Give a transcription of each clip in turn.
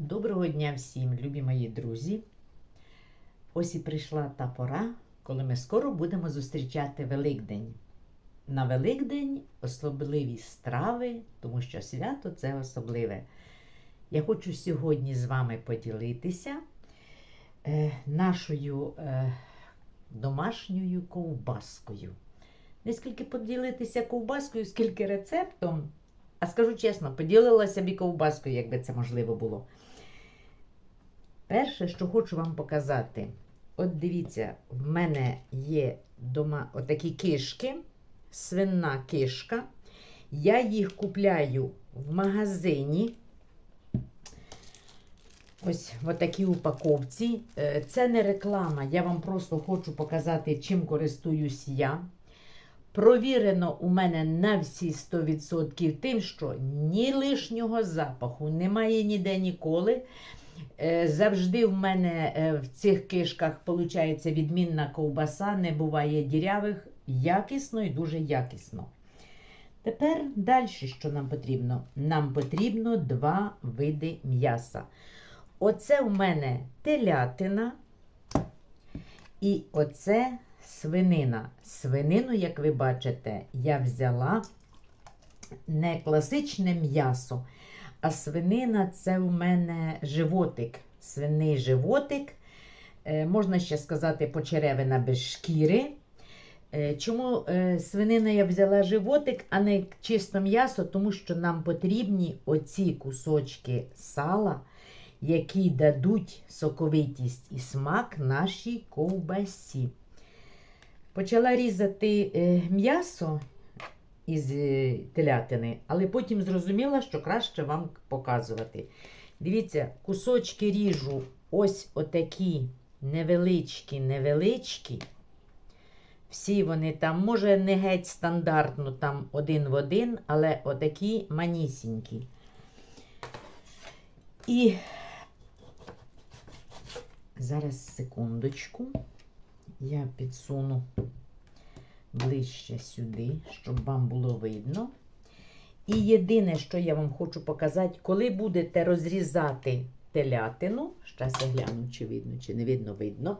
Доброго дня всім, любі мої друзі. Ось і прийшла та пора, коли ми скоро будемо зустрічати Великдень. На Великдень особливі страви, тому що свято це особливе. Я хочу сьогодні з вами поділитися е, нашою е, домашньою ковбаскою. Не скільки поділитися ковбаскою, скільки рецептом. А скажу чесно, поділилася б і ковбаскою, якби це можливо було. Перше, що хочу вам показати, от дивіться, в мене є дома отакі кишки, свинна кишка. Я їх купляю в магазині. Ось в упаковці. Е, Це не реклама, я вам просто хочу показати, чим користуюсь я. Провірено у мене на всі 100% тим, що ні лишнього запаху немає ніде ніколи. Е, Завжди в мене е, в цих кишках виходить відмінна ковбаса, не буває дірявих, якісно і дуже якісно. Тепер далі, що нам потрібно? Нам потрібно два види м'яса. Оце у мене телятина і оце свинина. Свинину, як ви бачите, я взяла не класичне м'ясо, а свинина це у мене животик. Свиний животик. Е, можна ще сказати, почеревина без шкіри. Е, Чому е, свинина я взяла животик, а не чисто м'ясо? Тому що нам потрібні оці кусочки сала, які дадуть соковитість і смак нашій ковбасі. Почала різати е, м'ясо із е, телятини, але потім зрозуміла, що краще вам показувати. Дивіться, кусочки ріжу ось отакі невеличкі, невеличкі. Всі вони там, може, не геть стандартно, там один в один, але отакі манісінькі. І зараз секундочку, я підсуну ближче сюди, щоб вам було видно. І єдине, що я вам хочу показати, коли будете розрізати телятину, зараз я гляну, чи видно, чи не видно, видно.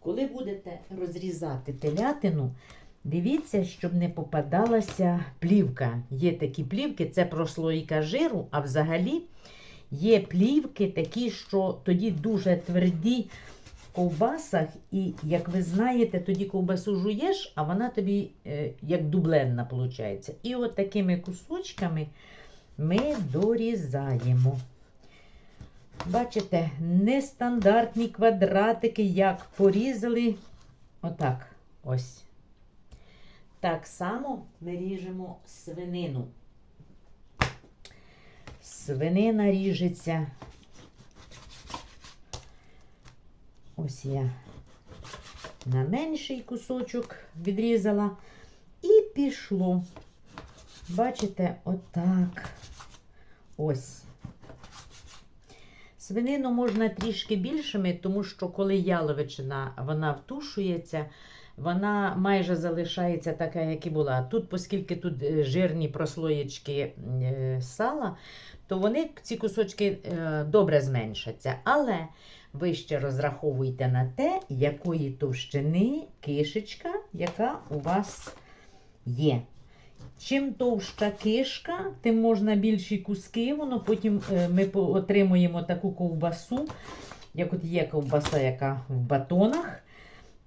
Коли будете розрізати телятину, дивіться, щоб не попадалася плівка. Є такі плівки, це прослойка жиру, а взагалі є плівки такі, що тоді дуже тверді ковбасах, і, як ви знаєте, тоді ковбасу жуєш, а вона тобі е, як дубленна виходить. І от такими кусочками ми дорізаємо. Бачите, нестандартні квадратики, як порізали. Отак. Ось. Так само ми ріжемо свинину. Свинина ріжеться. Ось я на менший кусочок відрізала. І пішло. Бачите, отак. Ось. Свинину можна трішки більшими, тому що коли яловичина вона втушується, вона майже залишається така, як і була. Тут, оскільки тут е, жирні прослоєчки е, сала, то вони ці кусочки е, добре зменшаться. Але ви ще розраховуйте на те, якої товщини кишечка, яка у вас є. Чим товща кишка, тим можна більші куски. Воно потім ми отримуємо таку ковбасу, як от є ковбаса, яка в батонах.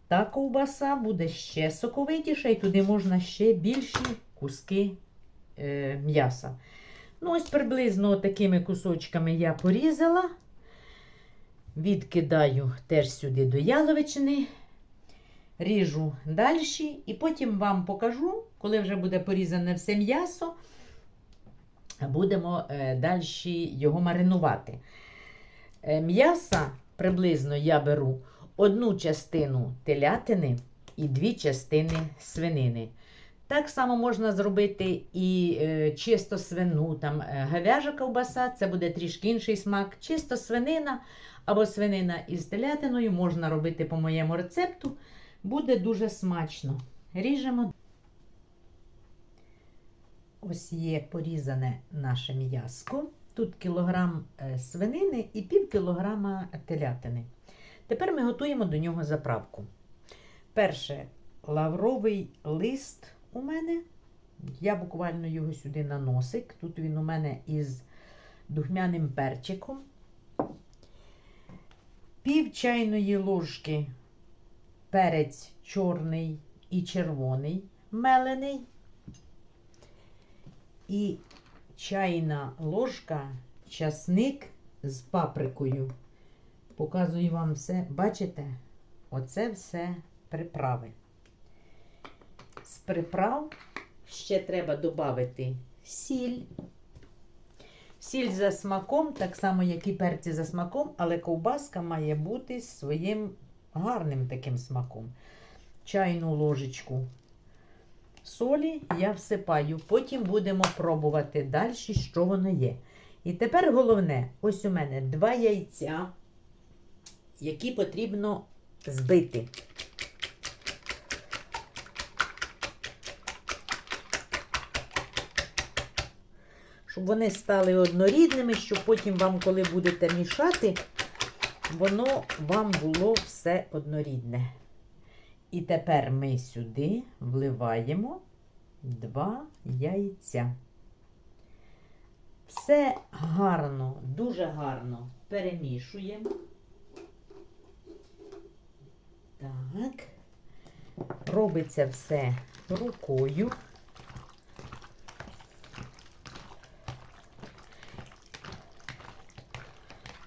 Та ковбаса буде ще соковитіша, і туди можна ще більші куски е, м'яса. Ну, ось приблизно такими кусочками я порізала. Відкидаю теж сюди до яловичини. Ріжу далі, і потім вам покажу, коли вже буде порізане все м'ясо, будемо е, далі його маринувати. Е, М'яса приблизно я беру одну частину телятини і дві частини свинини. Так само можна зробити і е, чисто свину, там е, говяжа ковбаса, це буде трішки інший смак. Чисто свинина або свинина із телятиною можна робити по моєму рецепту. Буде дуже смачно. Ріжемо. Ось є порізане наше м'яско. Тут кілограм е, свинини і пів кілограма телятини. Тепер ми готуємо до нього заправку. Перше, лавровий лист у мене. Я буквально його сюди на носик. Тут він у мене із духмяним перчиком. Пів чайної ложки перець чорний і червоний мелений. І чайна ложка часник з паприкою. Показую вам все. Бачите? Оце все приправи. З приправ ще треба додати сіль. Сіль за смаком, так само, як і перці за смаком, але ковбаска має бути своїм гарним таким смаком. Чайну ложечку солі я всипаю. Потім будемо пробувати далі, що воно є. І тепер головне: ось у мене два яйця, які потрібно збити. Щоб вони стали однорідними, щоб потім вам, коли будете мішати, воно вам було все однорідне. І тепер ми сюди вливаємо два яйця. Все гарно, дуже гарно перемішуємо. Так. Робиться все рукою.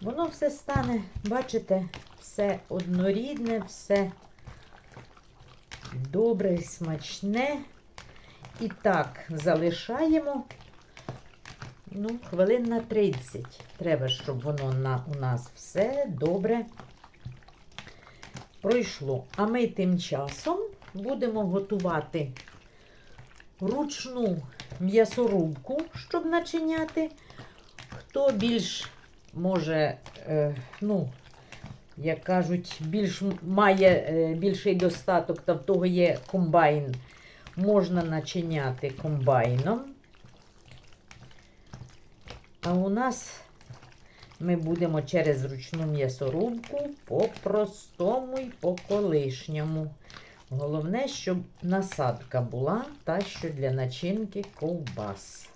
Воно все стане, бачите, все однорідне, все добре, і смачне. І так, залишаємо ну, хвилин на 30. Треба, щоб воно на, у нас все добре пройшло. А ми тим часом будемо готувати ручну м'ясорубку, щоб начиняти. Хто більш може, е, ну, як кажуть, більш має е, більший достаток, та в того є комбайн. Можна начиняти комбайном. А у нас ми будемо через ручну м'ясорубку по-простому і по-колишньому. Головне, щоб насадка була та, що для начинки ковбас.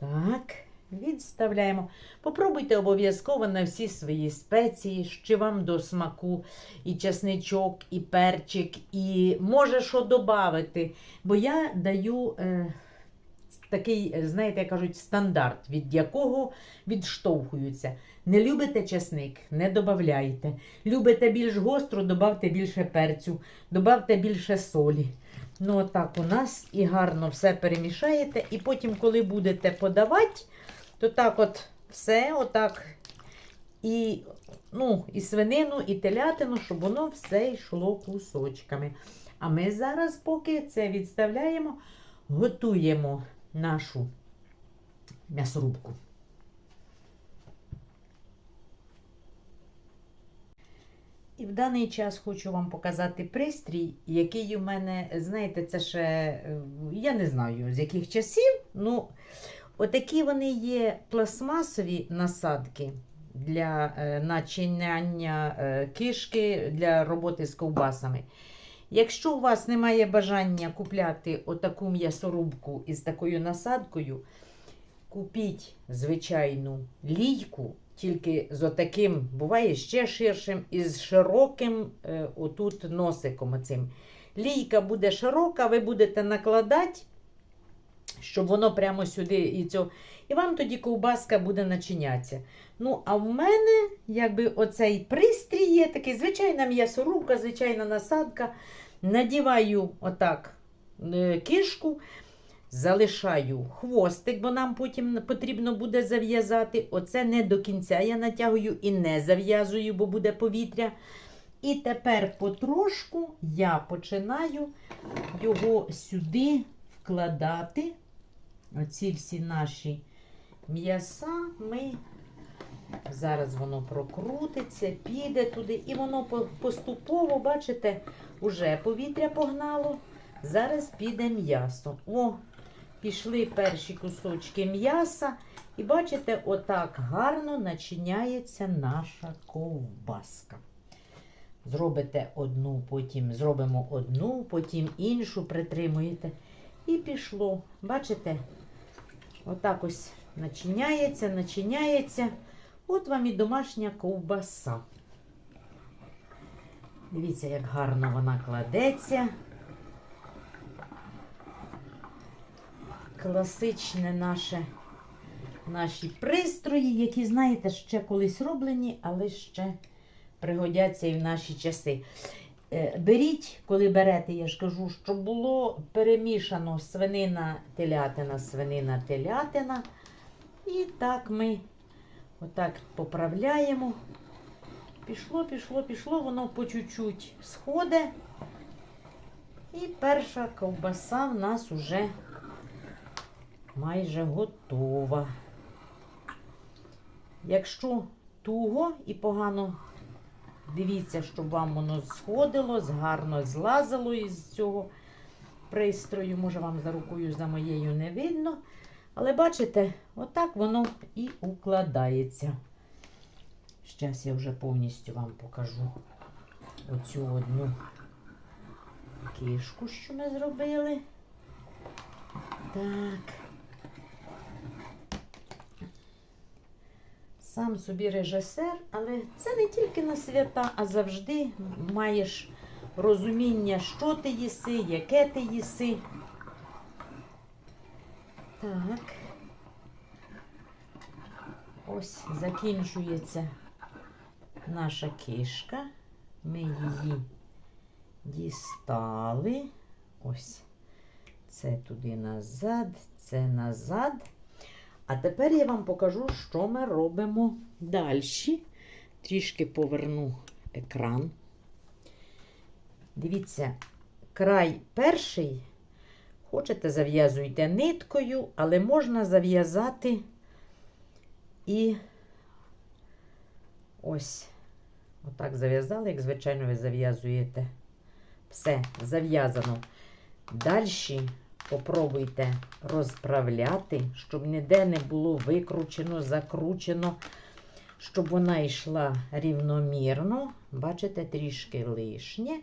Так. Відставляємо. Попробуйте обов'язково на всі свої спеції, що вам до смаку, і чесничок, і перчик, і може що додати. Бо я даю е, такий, е, знаєте, як кажуть, стандарт, від якого відштовхуються. Не любите чесник, не додавайте. Любите більш гостро, додавте більше перцю, додавте більше солі. Ну, отак у нас і гарно все перемішаєте. І потім, коли будете подавати, то так от все, отак. І, ну, і свинину, і телятину, щоб воно все йшло кусочками. А ми зараз, поки це відставляємо, готуємо нашу м'ясорубку. І в даний час хочу вам показати пристрій, який у мене, знаєте, це ще, е, я не знаю з яких часів. ну, Отакі вони є пластмасові насадки для е, начиняння е, кишки для роботи з ковбасами. Якщо у вас немає бажання купляти отаку м'ясорубку із такою насадкою, купіть звичайну лійку, тільки з отаким, буває ще ширшим, і з широким е, отут носиком. Оцим. Лійка буде широка, ви будете накладати щоб воно прямо сюди і цього. І вам тоді ковбаска буде начинятися. Ну, а в мене, якби оцей пристрій є такий, звичайна м'ясорубка, звичайна насадка. Надіваю отак е, кишку, залишаю хвостик, бо нам потім потрібно буде зав'язати. Оце не до кінця я натягую і не зав'язую, бо буде повітря. І тепер потрошку я починаю його сюди вкладати. Оці всі наші м'яса ми. Зараз воно прокрутиться, піде туди, і воно поступово, бачите, уже повітря погнало. Зараз піде м'ясо. О, пішли перші кусочки м'яса. І бачите, отак гарно начиняється наша ковбаска. Зробите одну, потім зробимо одну, потім іншу притримуєте. І пішло. Бачите? Отак ось начиняється, начиняється. От вам і домашня ковбаса. Дивіться, як гарно вона кладеться. Класичне наше, наші пристрої, які, знаєте, ще колись роблені, але ще пригодяться і в наші часи. Е, Беріть, коли берете, я ж кажу, щоб було перемішано свинина, телятина, свинина, телятина. І так ми отак поправляємо. Пішло, пішло, пішло, воно по чуть-чуть сходить. І перша ковбаса в нас уже майже готова. Якщо туго і погано, дивіться, щоб вам воно сходило, гарно злазило із цього пристрою. Може, вам за рукою за моєю не видно. Але бачите, отак воно і укладається. Зараз я вже повністю вам покажу оцю одну кишку, що ми зробили. Так. Сам собі режисер, але це не тільки на свята, а завжди маєш розуміння, що ти їси, яке ти їси. Так. Ось закінчується наша кишка. Ми її дістали. Ось. Це туди назад, це назад. А тепер я вам покажу, що ми робимо далі. Трішки поверну екран. Дивіться, край перший. Хочете, зав'язуйте ниткою, але можна зав'язати і ось. Отак зав'язали, як звичайно, ви зав'язуєте. Все, зав'язано. Далі попробуйте розправляти, щоб ніде не було викручено, закручено, щоб вона йшла рівномірно. Бачите, трішки лишнє.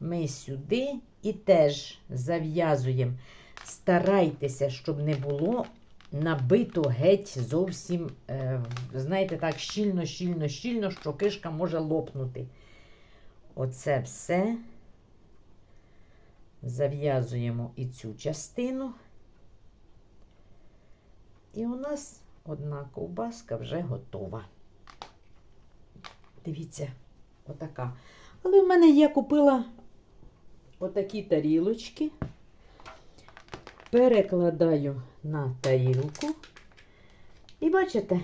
Ми сюди і теж зав'язуємо. Старайтеся, щоб не було набито геть зовсім, е, знаєте, так, щільно, щільно, щільно, що кишка може лопнути. Оце все. Зав'язуємо і цю частину. І у нас одна ковбаска вже готова. Дивіться, отака. Але в мене я купила отакі тарілочки. Перекладаю на тарілку. І бачите,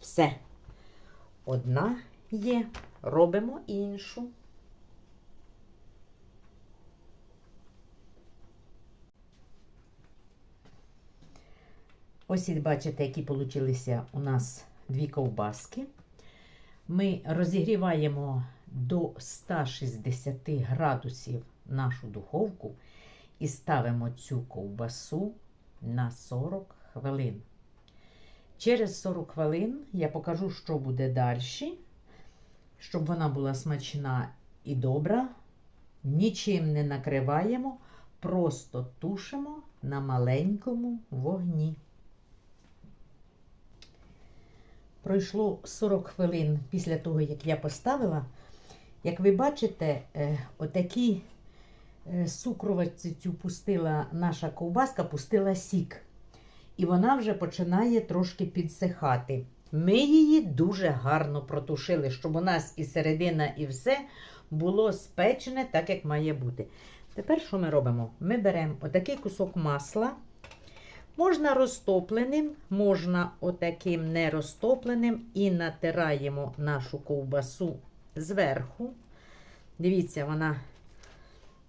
все. Одна є. Робимо іншу. Ось бачите, які получилися у нас дві ковбаски. Ми розігріваємо до 160 градусів нашу духовку і ставимо цю ковбасу на 40 хвилин. Через 40 хвилин я покажу, що буде далі, щоб вона була смачна і добра. Нічим не накриваємо, просто тушимо на маленькому вогні. Пройшло 40 хвилин після того, як я поставила. Як ви бачите, е, отакі цю пустила наша ковбаска, пустила сік. І вона вже починає трошки підсихати. Ми її дуже гарно протушили, щоб у нас і середина, і все було спечене, так як має бути. Тепер що ми робимо? Ми беремо отакий кусок масла. Можна розтопленим, можна отаким нерозтопленим і натираємо нашу ковбасу зверху. Дивіться, вона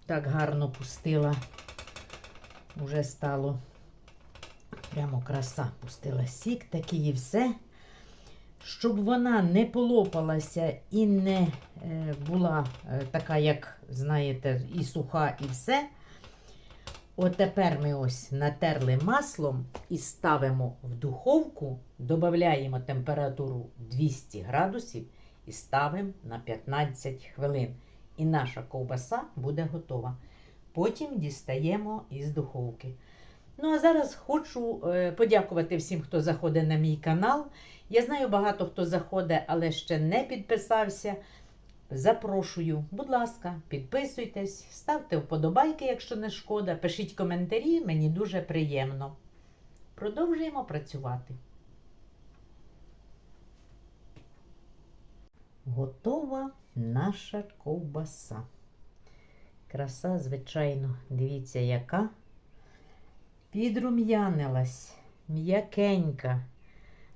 так гарно пустила, вже стало прямо краса, пустила сік, такий і все. Щоб вона не полопалася і не е, була е, така, як, знаєте, і суха, і все. Отепер ми ось натерли маслом і ставимо в духовку, додаємо температуру 200 градусів і ставимо на 15 хвилин. І наша ковбаса буде готова. Потім дістаємо із духовки. Ну, а зараз хочу е, подякувати всім, хто заходить на мій канал. Я знаю, багато хто заходить, але ще не підписався. Запрошую, будь ласка, підписуйтесь, ставте вподобайки, якщо не шкода, пишіть коментарі, мені дуже приємно. Продовжуємо працювати. Готова наша ковбаса. Краса, звичайно, дивіться, яка. Підрум'янилась, м'якенька,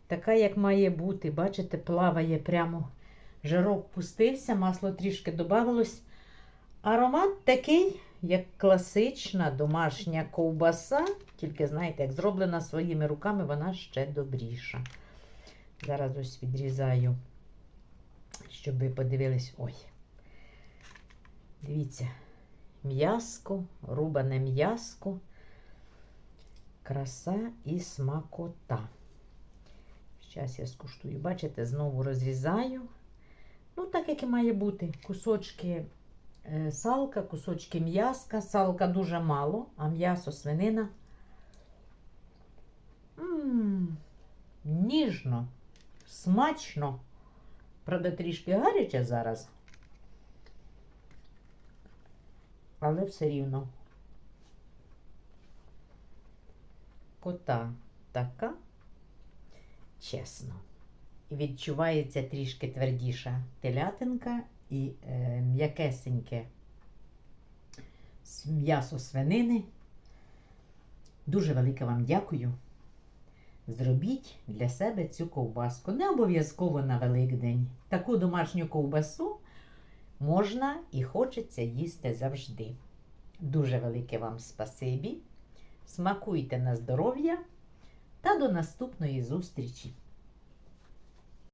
така, як має бути. Бачите, плаває прямо. Жирок пустився, масло трішки додавалось. Аромат такий, як класична домашня ковбаса. Тільки, знаєте, як зроблена своїми руками, вона ще добріша. Зараз ось відрізаю, щоб ви подивились. Ой. Дивіться, м'яско, рубане м'яско, краса і смакота. Зараз я скуштую. Бачите, знову розрізаю. Ну, так, як і має бути. Кусочки е, салка, кусочки м'яска. Салка дуже мало, а м'ясо свинина. М, ніжно, смачно. Правда, трішки гаряче зараз. Але все рівно. Кота така, чесно. Відчувається трішки твердіша телятинка і е, м'якесеньке м'ясо свинини. Дуже велике вам дякую. Зробіть для себе цю ковбаску. Не обов'язково на Великдень. Таку домашню ковбасу можна і хочеться їсти завжди. Дуже велике вам спасибі. Смакуйте на здоров'я та до наступної зустрічі!